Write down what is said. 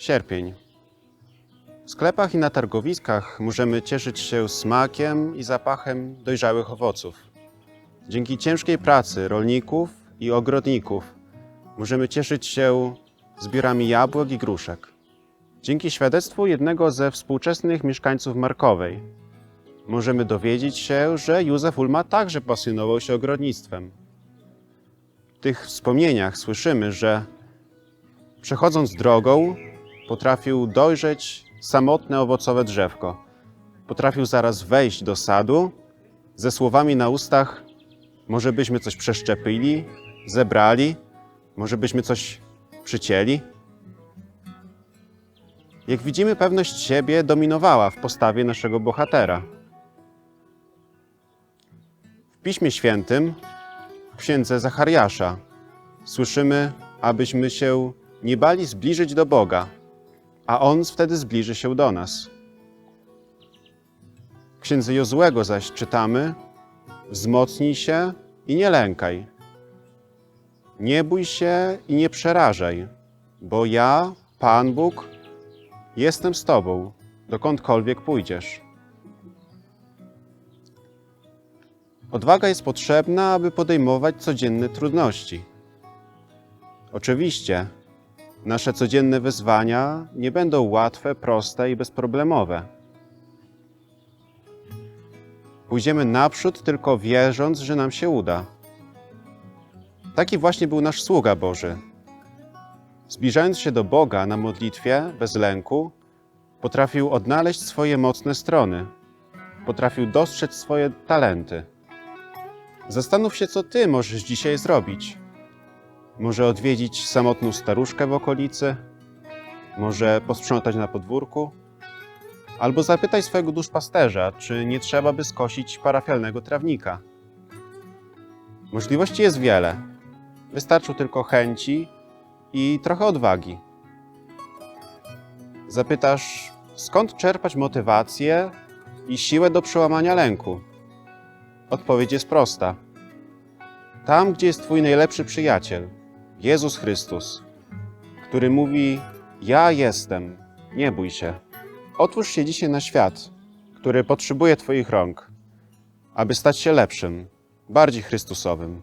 Sierpień. W sklepach i na targowiskach możemy cieszyć się smakiem i zapachem dojrzałych owoców. Dzięki ciężkiej pracy rolników i ogrodników możemy cieszyć się zbiorami jabłek i gruszek. Dzięki świadectwu jednego ze współczesnych mieszkańców Markowej możemy dowiedzieć się, że Józef Ulma także pasjonował się ogrodnictwem. W tych wspomnieniach słyszymy, że przechodząc drogą potrafił dojrzeć samotne owocowe drzewko. Potrafił zaraz wejść do sadu ze słowami na ustach: Może byśmy coś przeszczepili, zebrali, może byśmy coś przycięli. Jak widzimy, pewność siebie dominowała w postawie naszego bohatera. W Piśmie Świętym, w księdze Zachariasza, słyszymy, abyśmy się nie bali zbliżyć do Boga, a On wtedy zbliży się do nas. W księdze Jozłego zaś czytamy: Wzmocnij się i nie lękaj. Nie bój się i nie przerażaj, bo ja, Pan Bóg, jestem z Tobą, dokądkolwiek pójdziesz. Odwaga jest potrzebna, aby podejmować codzienne trudności. Oczywiście, nasze codzienne wyzwania nie będą łatwe, proste i bezproblemowe. Pójdziemy naprzód tylko wierząc, że nam się uda. Taki właśnie był nasz sługa Boży. Zbliżając się do Boga na modlitwie, bez lęku, potrafił odnaleźć swoje mocne strony, potrafił dostrzec swoje talenty. Zastanów się, co ty możesz dzisiaj zrobić. Może odwiedzić samotną staruszkę w okolicy, może posprzątać na podwórku, albo zapytaj swojego duszpasterza, czy nie trzeba by skosić parafialnego trawnika. Możliwości jest wiele. Wystarczą tylko chęci i trochę odwagi. Zapytasz, skąd czerpać motywację i siłę do przełamania lęku? Odpowiedź jest prosta. Tam, gdzie jest Twój najlepszy przyjaciel, Jezus Chrystus, który mówi: Ja jestem, nie bój się. Otwórz się dzisiaj na świat, który potrzebuje Twoich rąk, aby stać się lepszym, bardziej Chrystusowym.